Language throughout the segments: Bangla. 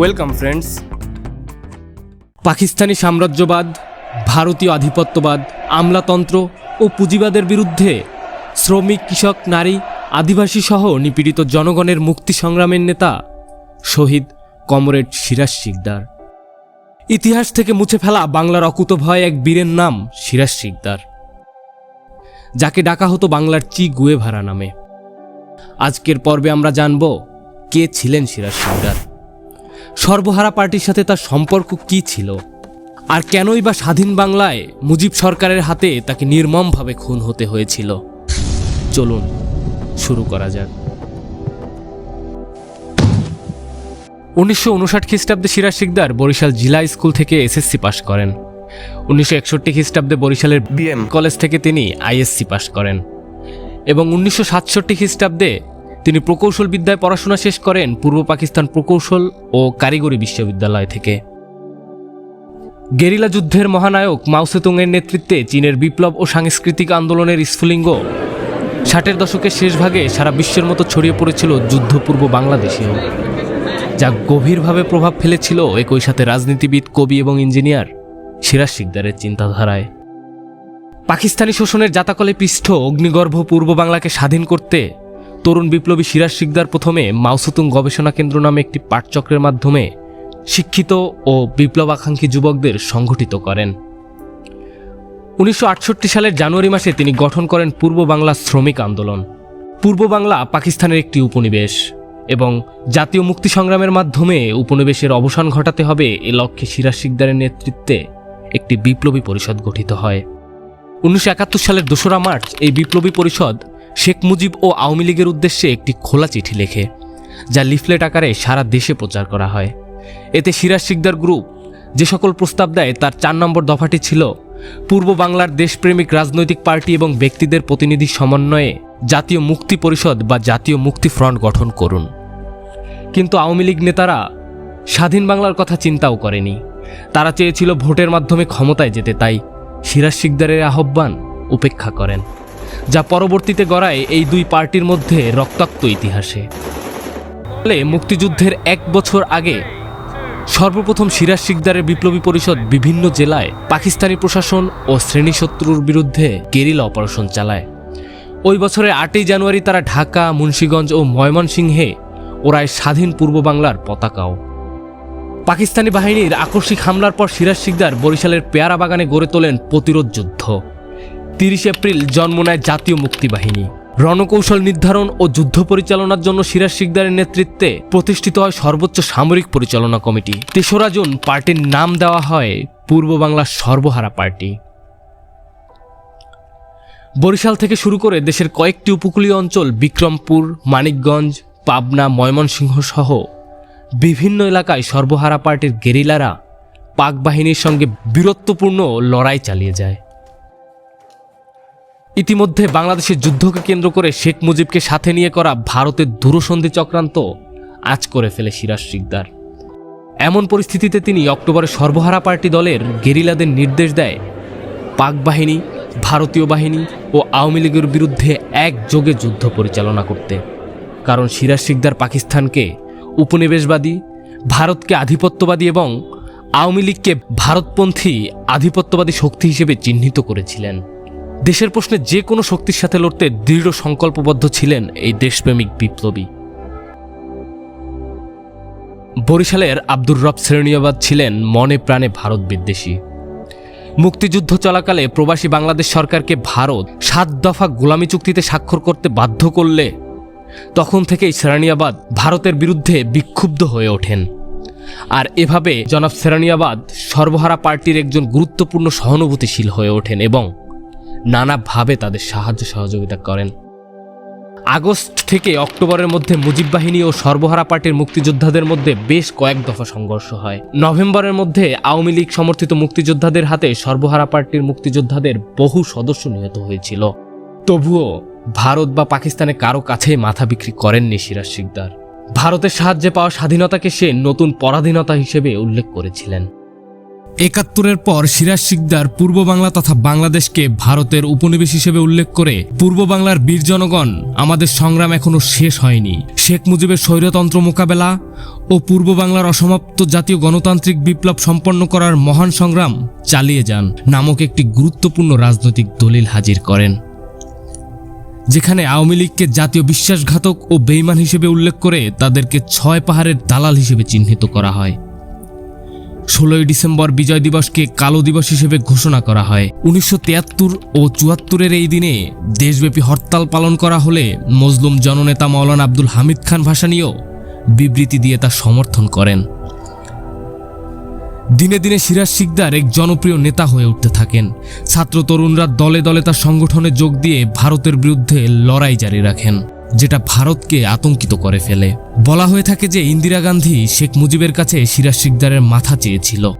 ওয়েলকাম ফ্রেন্ডস পাকিস্তানি সাম্রাজ্যবাদ, ভারতীয় আধিপত্যবাদ, আমলাতন্ত্র ও পুঁজিবাদের বিরুদ্ধে শ্রমিক, কৃষক, নারী, আদিবাসী সহ নিপীড়িত জনগণের মুক্তি সংগ্রামের নেতা শহীদ কমরেড সিরাজ শিকদার। ইতিহাস থেকে মুছে ফেলা বাংলার অকুতভয় এক বীরের নাম সিরাজ শিকদার, যাকে ডাকা হতো বাংলার চি গুয়েভারা নামে। আজকের পর্বে আমরা জানব কে ছিলেন সিরাজ শিকদার। সর্বহারা পার্টির সাথে তার সম্পর্ক কি ছিল? আর কেনই বা স্বাধীন বাংলায় মুজিব সরকারের হাতে তাকে নির্মমভাবে খুন হতে হয়েছিল? চলুন শুরু করা যাক। উনিশশো উনষাট খ্রিস্টাব্দে সিরাজ শিকদার বরিশাল জিলা স্কুল থেকে এসএসসি পাশ করেন। উনিশশো একষট্টি খ্রিস্টাব্দে বরিশালের বিএম। কলেজ থেকে তিনি আইএসসি পাশ করেন। এবং উনিশশো সাতষট্টি খ্রিস্টাব্দে তিনি প্রকৌশল বিদ্যায় পড়াশোনা শেষ করেন পূর্ব পাকিস্তান প্রকৌশল ও কারিগরি বিশ্ববিদ্যালয় থেকে। গেরিলা যুদ্ধের মহানায়ক মাউসেতুংয়ের নেতৃত্বে চীনের বিপ্লব ও সাংস্কৃতিক আন্দোলনের স্ফুলিঙ্গ ষাটের দশকের শেষ ভাগে সারা বিশ্বের মতো ছড়িয়ে পড়েছিল যুদ্ধপূর্ব বাংলাদেশেও, যা গভীরভাবে প্রভাব ফেলেছিল একই সাথে রাজনীতিবিদ, কবি এবং ইঞ্জিনিয়ার সিরাজ শিকদারের চিন্তাধারায়। পাকিস্তানি শোষণের জাতাকলে পৃষ্ঠ অগ্নিগর্ভ পূর্ব বাংলাকে স্বাধীন করতে তরুণ বিপ্লবী সিরাজ শিকদার প্রথমে মাউসুতুং গবেষণা কেন্দ্র নামে একটি পাঠচক্রের মাধ্যমে শিক্ষিত ও বিপ্লবাকাঙ্ক্ষী যুবকদের সংগঠিত করেন। উনিশশো আটষট্টি সালের জানুয়ারি মাসে তিনি গঠন করেন পূর্ব বাংলা শ্রমিক আন্দোলন। পূর্ব বাংলা পাকিস্তানের একটি উপনিবেশ এবং জাতীয় মুক্তি সংগ্রামের মাধ্যমে উপনিবেশের অবসান ঘটাতে হবে এ লক্ষ্যে সিরাজ শিকদারের নেতৃত্বে একটি বিপ্লবী পরিষদ গঠিত হয়। উনিশশো একাত্তর সালের দোসরা মার্চ এই বিপ্লবী পরিষদ শেখ মুজিব ও আওয়ামী লীগের উদ্দেশ্যে একটি খোলা চিঠি লেখে, যা লিফলেট আকারে সারা দেশে প্রচার করা হয়। এতে সিরাজ শিকদার গ্রুপ যে সকল প্রস্তাব দেয়, তার চার নম্বর দফাটি ছিল, পূর্ব বাংলার দেশপ্রেমিক রাজনৈতিক পার্টি এবং ব্যক্তিদের প্রতিনিধি সমন্বয়ে জাতীয় মুক্তি পরিষদ বা জাতীয় মুক্তি ফ্রন্ট গঠন করুন। কিন্তু আওয়ামী লীগ নেতারা স্বাধীন বাংলার কথা চিন্তাও করেনি। তারা চেয়েছিল ভোটের মাধ্যমে ক্ষমতায় যেতে, তাই সিরাজ শিকদারের আহ্বান উপেক্ষা করেন। যা পরবর্তীতে গড়ায় এই দুই পার্টির মধ্যে রক্তাক্ত ইতিহাসে। ফলে মুক্তিযুদ্ধের এক বছর আগে সর্বপ্রথম সিরাজ শিকদারের বিপ্লবী পরিষদ বিভিন্ন জেলায় পাকিস্তানি প্রশাসন ও শ্রেণীশত্রুর বিরুদ্ধে গেরিলা অপারেশন চালায়। ওই বছরের আটই জানুয়ারি তারা ঢাকা, মুন্সীগঞ্জ ও ময়মনসিংহে ওরায় স্বাধীন পূর্ব বাংলার পতাকাও। পাকিস্তানি বাহিনীর আকস্মিক হামলার পর সিরাজ শিকদার বরিশালের পেয়ারা বাগানে গড়ে তোলেন প্রতিরোধ যুদ্ধ। তিরিশ এপ্রিল জন্ম নেয় জাতীয় মুক্তি বাহিনী রণকৌশল নির্ধারণ ও যুদ্ধ পরিচালনার জন্য সিরাজ শিকদারের নেতৃত্বে প্রতিষ্ঠিত হয় সর্বোচ্চ সামরিক পরিচালনা কমিটি। তেসরা জুন পার্টির নাম দেওয়া হয় পূর্ব বাংলার সর্বহারা পার্টি। বরিশাল থেকে শুরু করে দেশের কয়েকটি উপকূলীয় অঞ্চল বিক্রমপুর, মানিকগঞ্জ, পাবনা, ময়মনসিংহ সহ বিভিন্ন এলাকায় সর্বহারা পার্টির গেরিলারা পাক বাহিনীর সঙ্গে বীরত্বপূর্ণ লড়াই চালিয়ে যায়। ইতিমধ্যে বাংলাদেশের যুদ্ধকে কেন্দ্র করে শেখ মুজিবকে সাথে নিয়ে করা ভারতের দূরসন্ধি চক্রান্ত আজ করে ফেলে সিরাজ শিকদার। এমন পরিস্থিতিতে তিনি অক্টোবরে সর্বহারা পার্টি দলের গেরিলাদের নির্দেশ দেয়, পাক বাহিনী, ভারতীয় বাহিনী ও আওয়ামী লীগের বিরুদ্ধে একযোগে যুদ্ধ পরিচালনা করতে। কারণ সিরাজ শিকদার পাকিস্তানকে উপনিবেশবাদী, ভারতকে আধিপত্যবাদী এবং আওয়ামী লীগকে ভারতপন্থী আধিপত্যবাদী শক্তি হিসেবে চিহ্নিত করেছিলেন। দেশের প্রশ্নে যে কোনো শক্তির সাথে লড়তে দৃঢ় সংকল্পবদ্ধ ছিলেন এই দেশপ্রেমিক বিপ্লবী। বরিশালের আব্দুর রব শ্রেণীয়বাদ ছিলেন মনে প্রাণে ভারত বিদ্বেষী। মুক্তিযুদ্ধ চলাকালে প্রবাসী বাংলাদেশ সরকারকে ভারত সাত দফা গোলামী চুক্তিতে স্বাক্ষর করতে বাধ্য করলে তখন থেকেই সেরানিয়াবাদ ভারতের বিরুদ্ধে বিক্ষুব্ধ হয়ে ওঠেন। আর এভাবে জনাব সেরানিয়াবাদ সর্বহারা পার্টির একজন গুরুত্বপূর্ণ সহানুভূতিশীল হয়ে ওঠেন এবং নানাভাবে তাদের সাহায্য সহযোগিতা করেন। আগস্ট থেকে অক্টোবরের মধ্যে মুজিব বাহিনী ও সর্বহারা পার্টির মুক্তিযোদ্ধাদের মধ্যে বেশ কয়েক দফা সংঘর্ষ হয়। নভেম্বরের মধ্যে আওয়ামী লীগ সমর্থিত মুক্তিযোদ্ধাদের হাতে সর্বহারা পার্টির মুক্তিযোদ্ধাদের বহু সদস্য নিহত হয়েছিল। তবুও ভারত বা পাকিস্তানে কারও কাছে মাথা বিক্রি করেননি সিরাজ শিকদার। ভারতের সাহায্যে পাওয়া স্বাধীনতাকে সে নতুন পরাধীনতা হিসেবে উল্লেখ করেছিলেন। একাত্তরের পর সিরাজ শিকদার পূর্ব বাংলা তথা বাংলাদেশকে ভারতের উপনিবেশ হিসেবে উল্লেখ করে পূর্ব বাংলার বীর জনগণ আমাদের সংগ্রাম এখনও শেষ হয়নি। শেখ মুজিবের স্বৈরতন্ত্র মোকাবেলা ও পূর্ব বাংলার অসমাপ্ত জাতীয় গণতান্ত্রিক বিপ্লব সম্পন্ন করার মহান সংগ্রাম চালিয়ে যান নামক একটি গুরুত্বপূর্ণ রাজনৈতিক দলিল হাজির করেন। যেখানে আওয়ামী লীগকে জাতীয় বিশ্বাসঘাতক ও বেইমান হিসেবে উল্লেখ করে তাদেরকে ছয় পাহাড়ের দালাল হিসেবে চিহ্নিত করা হয়। ষোলোই ডিসেম্বর বিজয় দিবসকে কালো দিবস হিসেবে ঘোষণা করা হয়। উনিশশো তিয়াত্তর ও চুয়াত্তরের এই দিনে দেশব্যাপী হরতাল পালন করা হলে মজলুম জননেতা মৌলানা আব্দুল হামিদ খান ভাসানীও বিবৃতি দিয়ে তা সমর্থন করেন। দিনে দিনে সিরাজ শিকদার এক জনপ্রিয় নেতা হয়ে উঠতে থাকেন। ছাত্র তরুণরা দলে দলে তার সংগঠনে যোগ দিয়ে ভারতের বিরুদ্ধে লড়াই জারি রাখেন। যেটা ভারতকে আতঙ্কিত করে ফেলে। বলা হয়ে থাকে যে ইন্দিরা গান্ধী শেখ মুজিবের কাছে সিরাজ শিকদারের মাথা চেয়েছিল।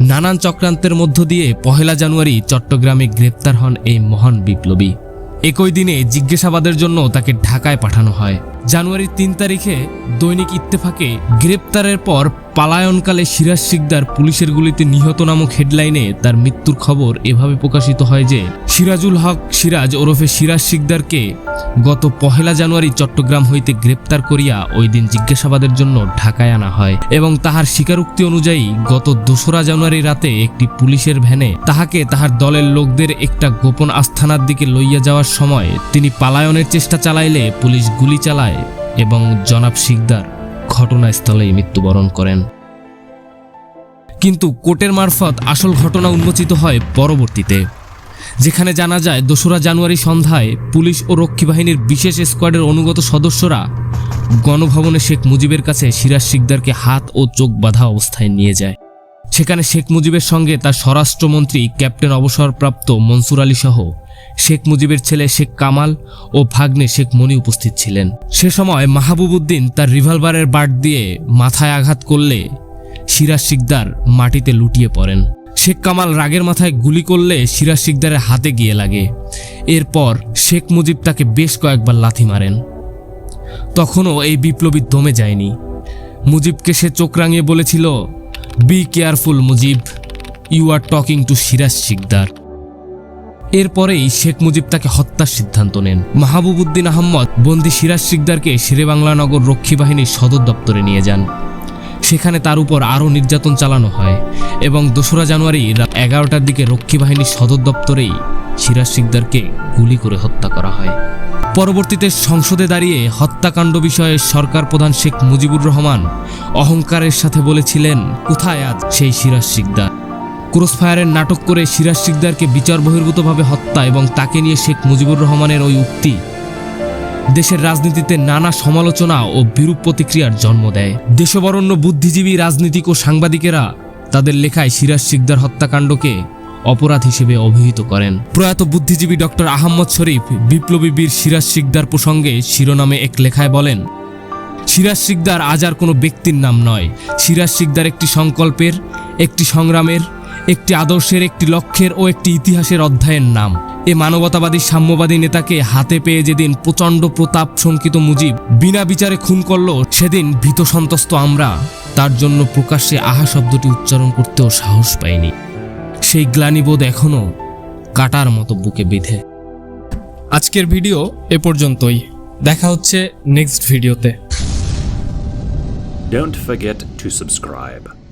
নানান চক্রান্তের মধ্য দিয়ে পহেলা জানুয়ারি চট্টগ্রামে গ্রেপ্তার হন এই মহান বিপ্লবী। একই দিনে জিজ্ঞাসাবাদের জন্য তাকে ঢাকায় পাঠানো হয়। জানুয়ারির তিন তারিখে দৈনিক ইত্তেফাকে গ্রেপ্তারের পর পালায়নকালে সিরাজ শিকদার পুলিশের গুলিতে নিহত নামক হেডলাইনে তার মৃত্যুর খবর এভাবে প্রকাশিত হয় যে সিরাজুল হক সিরাজ ওরফে সিরাজ শিকদারকে গত পহেলা জানুয়ারি চট্টগ্রাম হইতে গ্রেপ্তার করিয়া ওই দিন জিজ্ঞাসাবাদের জন্য ঢাকায় আনা হয় এবং তাহার স্বীকারোক্তি অনুযায়ী গত দোসরা জানুয়ারি রাতে একটি পুলিশের ভ্যানে তাহাকে তাহার দলের লোকদের একটা গোপন আস্থানার দিকে লইয়া যাওয়ার সময় তিনি পালায়নের চেষ্টা চালাইলে পুলিশ গুলি চালায় এবং জনাব শিকদার ঘটনাস্থলেই মৃত্যুবরণ করেন। কিন্তু কোর্টের মারফত আসল ঘটনা উন্মোচিত হয় পরবর্তীতে, যেখানে জানা যায় দোসরা জানুয়ারি সন্ধ্যায় পুলিশ ও রক্ষী বাহিনীর বিশেষ স্কোয়াডের অনুগত সদস্যরা গণভবনে শেখ মুজিবের কাছে সিরাজ শিকদারকে হাত ও চোখ বাঁধা অবস্থায় নিয়ে যায়। সেখানে শেখ মুজিবের সঙ্গে তার স্বরাষ্ট্রমন্ত্রী ক্যাপ্টেন অবসরপ্রাপ্ত মনসুর আলী সহ শেখ মুজিবের ছেলে শেখ কামাল ও ভাগ্নে শেখ মনি উপস্থিত ছিলেন। সে সময় মাহবুবুদ্দিন তার রিভলভারের বাট দিয়ে মাথায় আঘাত করলে সিরাজ শিকদার মাটিতে লুটিয়ে পড়েন। শেখ কামাল রাগের মাথায় গুলি করলে সিরাজ শিকদারের হাতে গিয়ে লাগে। এরপর শেখ মুজিব তাকে বেশ কয়েকবার লাথি মারেন। তখনও এই বিপ্লবী দমে যায়নি। মুজিবকে সে চোখ রাঙিয়ে বলেছিল be careful Mujib. You are talking to Siraj Sikdar. এরপরেই শেখ মুজিব তাকে হত্যার সিদ্ধান্ত নেন। মাহবুবুদ্দিন আহম্মদ বন্দি সিরাজ শিকদারকে শেরেবাংলা নগর রক্ষী বাহিনীর সদর দপ্তরে নিয়ে যান। সেখানে তার উপর আরও নির্যাতন চালানো হয় এবং দোসরা জানুয়ারি রাত এগারোটার দিকে রক্ষী বাহিনীর সদর দপ্তরেই সিরাজ শিকদারকে গুলি করে হত্যা করা হয়। পরবর্তীতে সংসদে দাঁড়িয়ে হত্যাকাণ্ড বিষয়ে সরকার প্রধান শেখ মুজিবুর রহমান অহংকারের সাথে বলেছিলেন, কোথায় আজ সেই সিরাজ শিকদার? ক্রসফায়ারের নাটক করে সিরাজ শিকদারকে বিচার বহির্ভূতভাবে হত্যা এবং তাকে নিয়ে শেখ মুজিবুর রহমানের ওই উক্তি। দেশের রাজনীতিতে নানা সমালোচনা ও বিরূপ প্রতিক্রিয়ার জন্ম দেয়। দেশবরণ্য বুদ্ধিজীবী রাজনীতিক ও সাংবাদিকেরা তাদের লেখায় সিরাজ শিকদার হত্যাকাণ্ডকে অপরাধ হিসেবে অভিহিত করেন। প্রয়াত বুদ্ধিজীবী ডক্টর আহমদ শরীফ বিপ্লবী বীর সিরাজ শিকদার প্রসঙ্গে শিরোনামে এক লেখায় বলেন, সিরাজ শিকদার আজ আর কোনো ব্যক্তির নাম নয়। সিরাজ শিকদার একটি সংকল্পের, একটি সংগ্রামের একটি আদর্শের, একটি লক্ষ্যের ও একটি ইতিহাসের অধ্যায়ের নাম। এ মানবতাবাদী সাম্যবাদী নেতাকে হাতে পেয়ে যেদিন প্রচণ্ড প্রতাপ শঙ্কিত মুজিব বিনা বিচারে খুন করল, সেদিন ভীত সন্তস্ত আমরা। তার জন্য প্রকাশ্যে আহা শব্দটি উচ্চারণ করতেও সাহস পাইনি। সেই গ্লানিবোধ এখনও কাটার মতো বুকে বেঁধে। আজকের ভিডিও এ পর্যন্তই। দেখা হচ্ছে নেক্সট ভিডিওতে। Don't forget to subscribe.